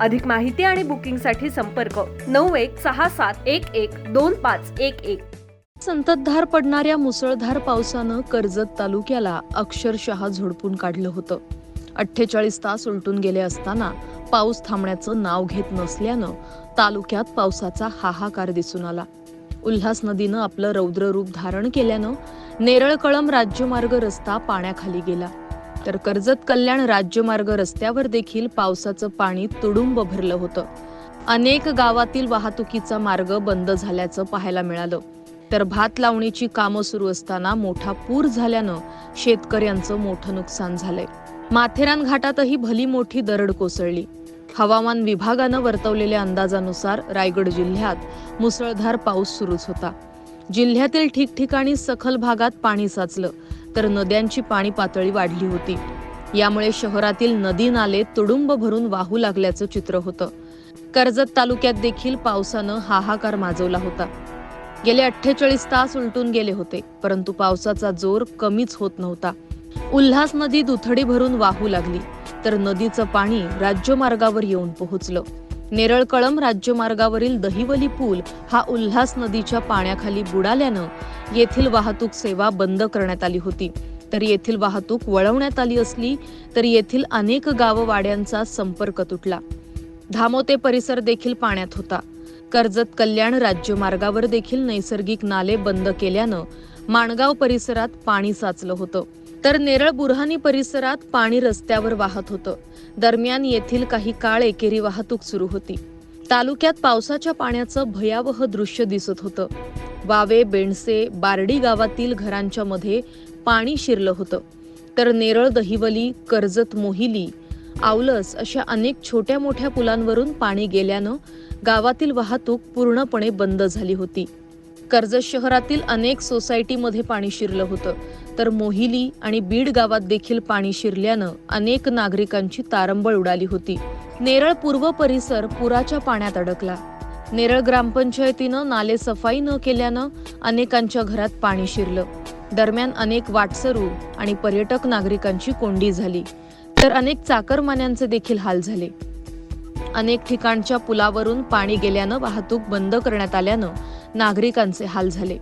अधिक माहिती आणि बुकिंगसाठी संपर्क नऊ एक सहा सात एक एक दोन पाच एक एक. संततधार पडणाऱ्या मुसळधार पावसानं कर्जत तालुक्याला अक्षरशः झोडपून काढलं होतं. अठ्ठेचाळीस तास उलटून गेले असताना पाऊस थांबण्याचं नाव घेत नसल्यानं तालुक्यात पावसाचा हाहाकार दिसून आला. उल्हास नदीनं आपलं रौद्र रूप धारण केल्यानं नेरळ कळम राज्यमार्ग रस्ता पाण्याखाली गेला. तर कर्जत कल्याण राज्यमार्ग रस्त्यावर देखील पावसाचं पाणी तुडुंब भरलं होतं. अनेक गावातील वाहतुकीचा मार्ग बंद झाल्याचं पाहायला मिळालं. तर भात लावणीची कामं सुरू असताना मोठा पूर झाल्यानं शेतकऱ्यांचं मोठं नुकसान झालंय. माथेरान घाटातही भली मोठी दरड कोसळली. हवामान विभागानं वर्तवलेल्या अंदाजानुसार रायगड जिल्ह्यात मुसळधार पाऊस सुरूच होता. जिल्ह्यातील ठिकठिकाणी सखल भागात पाणी साचलं. तर नद्यांची पाणी पातळी वाढली होती. यामुळे शहरातील नदी नाले तुडुंब भरून वाहू लागल्याचं चित्र होतं. कर्जत तालुक्यात देखील पावसानं हाहाकार माजवला होता. गेले अठ्ठेचाळीस तास उलटून गेले होते परंतु पावसाचा जोर कमीच होत नव्हता. उल्हास नदी दुथडी भरून वाहू लागली तर नदीचं पाणी राज्यमार्गावर येऊन पोहोचलं. नेरळ कळम राज्यमार्गावरील दहिवली पूल हा उल्हास नदीच्या पाण्याखाली बुडाल्यानं येथील वाहतूक सेवा बंद करण्यात आली होती. तर येथील वाहतूक वळवण्यात आली असली तर येथील अनेक गाववाड्यांचा संपर्क तुटला. धामोते परिसर देखील पाण्यात होता. कर्जत कल्याण राज्यमार्गावर देखील नैसर्गिक नाले बंद केल्यानं माणगाव परिसरात पाणी साचलं होतं. तर नेरळ बुरहानी परिसरात पाणी रस्त्यावर वाहत होतं. दरम्यान येथील काही काळ एकेरी वाहतूक सुरू होती. तालुक्यात पावसाच्या पाण्याचं भयावह दृश्य दिसत होतं. वावे बेणसे बारडी गावातील घरांच्या मध्ये पाणी शिरलं होतं. तर नेरळ दहिवली कर्जत मोहिली आवलस अशा अनेक छोट्या मोठ्या पुलांवरून पाणी गेल्यानं गावातील वाहतूक पूर्णपणे बंद झाली होती. कर्जत शहरातील अनेक सोसायटीमध्ये पाणी शिरलं होतं. तर मोहिली आणि बीड गावात देखील पाणी शिरल्यानं अनेक नागरिकांची तारंबळ उडाली होती. नेरळ पूर्व परिसर पुराच्या पाण्यात अडकला. नेरळ ग्रामपंचायतीनं नाले सफाई न केल्यानं अनेकांच्या घरात पाणी शिरलं. दरम्यान अनेक वाटसरू आणि पर्यटक नागरिकांची कोंडी झाली. तर अनेक चाकरमान्यांचे देखील हाल झाले. अनेक ठिकाणच्या पुलावरून पाणी गेल्यानं वाहतूक बंद करण्यात आल्यानं नागरिकांचे हाल झाले.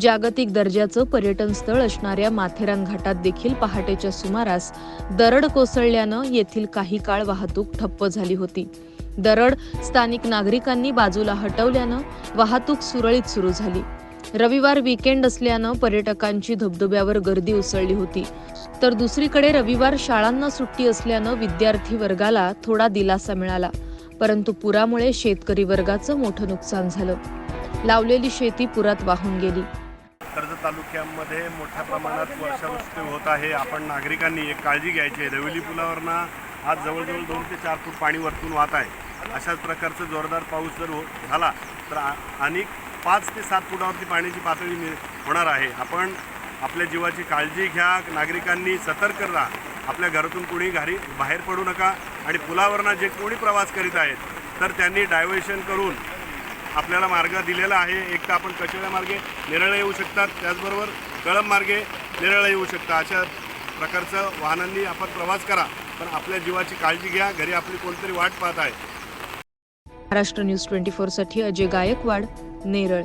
जागतिक दर्जाचं पर्यटन स्थळ असणाऱ्या माथेरान घाटात देखील पहाटेच्या सुमारास दरड कोसळल्यानं येथील काही काळ वाहतूक ठप्प झाली होती. दरड स्थानिक नागरिकांनी बाजूला हटवल्यानं वाहतूक सुरळीत सुरू झाली. रविवार वीकेंड असल्यानं पर्यटकांची धबधब्यावर गर्दी उसळली होती. तर दुसरीकडे रविवार शाळांना सुट्टी असल्यानं विद्यार्थी वर्गाला थोडा दिलासा मिळाला. परंतु पुरामुळे शेतकरी वर्गाचं मोठं नुकसान झालं. लावलेली शेती पुरात वाहून गेली. कर्जत तालुक्यामध्ये मोठ्या प्रमाणात वर्षावृष्टी होत आहे. आपण नागरिकांनी एक काळजी घ्यायची आहे. रवेली पुलावरनं आज जवळजवळ दोन ते चार फूट पाणी वरतून वाहत आहे. अशाच प्रकारचं जोरदार पाऊस जर हो झाला तर आ- आणि पाच ते सात फुटावरती पाण्याची पातळी नि- होणार आहे. आपण आपल्या जीवाची काळजी घ्या. नागरिकांनी सतर्क राहा. आपल्या घरातून कोणी घरी बाहेर पडू नका. आणि पुलावरनं जे कोणी प्रवास करीत आहेत तर त्यांनी डायव्हर्शन करून आपल्याला मार्ग दिलेला आहे. एक तर आपण कचऱ्या मार्गे नेरळ येऊ शकतात. त्याचबरोबर कळम मार्गे नेरळ येऊ शकता अशा प्रकारचं वाहनांनी आपण प्रवास करा. पण आपल्या जीवाची काळजी घ्या. घरी आपली कोणतरी वाट पाहत आहे. महाराष्ट्र न्यूज ट्वेंटी फोरसाठी अजय गायकवाड नेरळ.